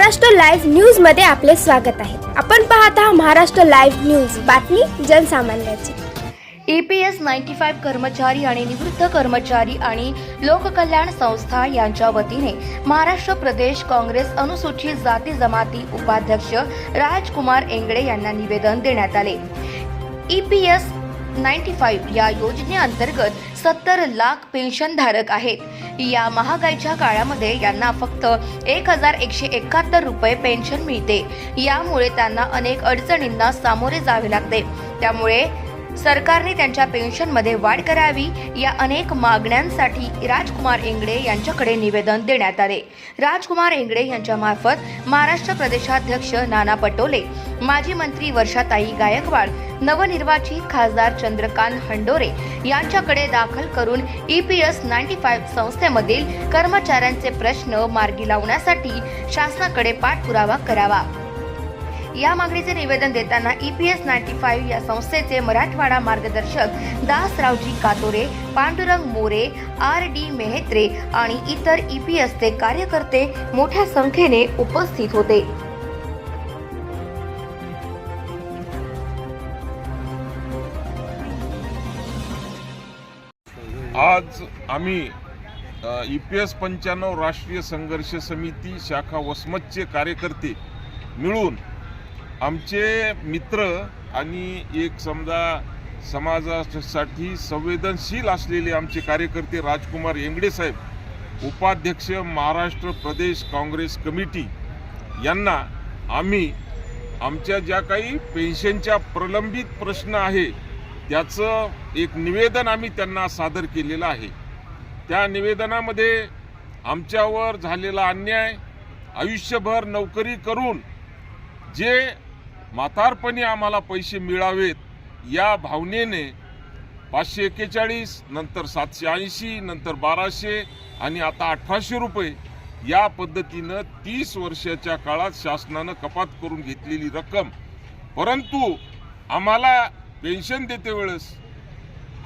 Maharashtra live न्यूजमध्ये आपले स्वागत आहे. आपण पाहत आहात महाराष्ट्र लाईव्ह न्यूज. बातमी जनसामान्याची. ई पी नाईन्टी फाईव्ह कर्मचारी आणि निवृत्त कर्मचारी आणि लोककल्याण संस्था यांच्या वतीने महाराष्ट्र प्रदेश काँग्रेस अनुसूचित जाती जमाती उपाध्यक्ष राजकुमार एंगडे यांना निवेदन देण्यात आले. ई पी नाईन्टी फाईव्ह या योजनेअंतर्गत सत्तर लाख पेन्शनधारक आहेत. या महागाईच्या काळामध्ये यांना फक्त एक हजार एकशे एकाहत्तर रुपये पेन्शन मिळते. यामुळे त्यांना अनेक अडचणींना सामोरे जावे लागते. त्यामुळे सरकारने त्यांच्या पेन्शनमध्ये वाढ करावी या अनेक मागण्यांसाठी राजकुमार एंगडे यांच्याकडे निवेदन देण्यात आले. राजकुमार एंगडे यांच्यामार्फत महाराष्ट्र प्रदेशाध्यक्ष नाना पटोले माजी मंत्री वर्षाताई गायकवाड नवनिर्वाचित खासदार चंद्रकांत हंडोरे यांच्याकडे दाखल करून E P S ninety five संस्थेमधील कर्मचाऱ्यांचे प्रश्न मार्गी लावण्यासाठी शासनाकडे पाठपुरावा करावा. या मागणीचे निवेदन देताना E P S ninety five या संस्थेचे मराठवाडा मार्गदर्शक दासरावजी कातोरे पांडुरंग मोरे आर डी मेहेत्रे आणि इतर ई पी एसचे कार्यकर्ते मोठ्या संख्येने उपस्थित होते. आज आम्ही ई पी एस पंच्याण्णव राष्ट्रीय संघर्ष समिती शाखा वसमतचे कार्यकर्ते मिळून आमचे मित्र आणि एक समजा समाजासाठी संवेदनशील असलेले आमचे कार्यकर्ते राजकुमार येंगडे साहेब उपाध्यक्ष महाराष्ट्र प्रदेश काँग्रेस कमिटी यांना आम्ही आमच्या ज्या काही पेन्शनच्या प्रलंबित प्रश्न आहे त्याचं एक निवेदन आम्ही त्यांना सादर केलेलं आहे. त्या निवेदनामध्ये आमच्यावर झालेला अन्याय आयुष्यभर नोकरी करून जे म्हातारपणी आम्हाला पैसे मिळावेत या भावनेने पाचशे एक्केचाळीस नंतर सातशे ऐंशी नंतर बाराशे आणि आता अठराशे रुपये या पद्धतीनं तीस वर्षाच्या काळात शासनानं कपात करून घेतलेली रक्कम. परंतु आम्हाला पेन्शन देते वेळेस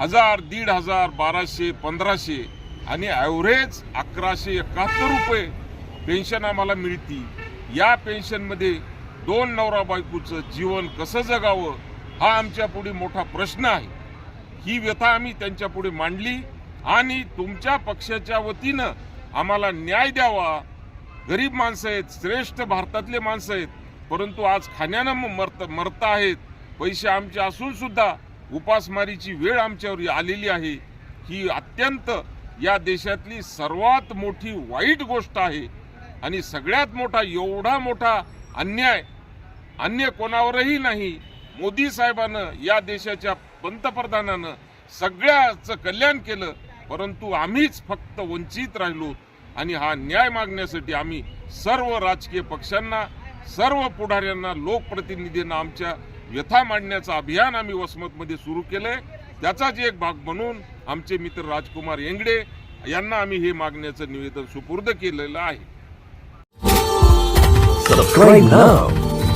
हजार दीड हजार बाराशे पंधराशे आणि ॲव्हरेज अकराशे एकाहत्तर रुपये पेन्शन आम्हाला मिळती. या पेन्शनमध्ये दोन नवरा बायकोचं जीवन कसं जगावं हा आमच्या पुढे मोठा प्रश्न आहे. ही व्यथा आम्ही त्यांच्या पुढे मांडली आणि तुमच्या पक्षाच्या वतीनं आम्हाला न्याय द्यावा. गरीब माणसं आहेत श्रेष्ठ भारतातले माणसं आहेत परंतु आज खाण्यानं मरत मरत आहेत. पैसे आमचे असून सुद्धा उपासमारीची वेळ आमच्यावर आलेली आहे. ही अत्यंत या देशातली सर्वात मोठी वाईट गोष्ट आहे आणि सगळ्यात मोठा एवढा मोठा अन्याय अन्य कोणावरही नाही. मोदी साहेबानं या देशाच्या पंतप्रधानानं सगळ्याचं कल्याण केलं परंतु आम्हीच फक्त वंचित राहिलो. आणि हा न्याय मागण्यासाठी आम्ही सर्व राजकीय पक्षांना सर्व पुढाऱ्यांना लोकप्रतिनिधींना आमच्या व्यथा मांडण्याचं अभियान आम्ही वसमतमध्ये सुरू केलंय. त्याचाच एक भाग म्हणून आमचे मित्र राजकुमार येंगडे यांना आम्ही हे मागण्याचं निवेदन सुपूर्द केलेलं आहे. Subscribe now.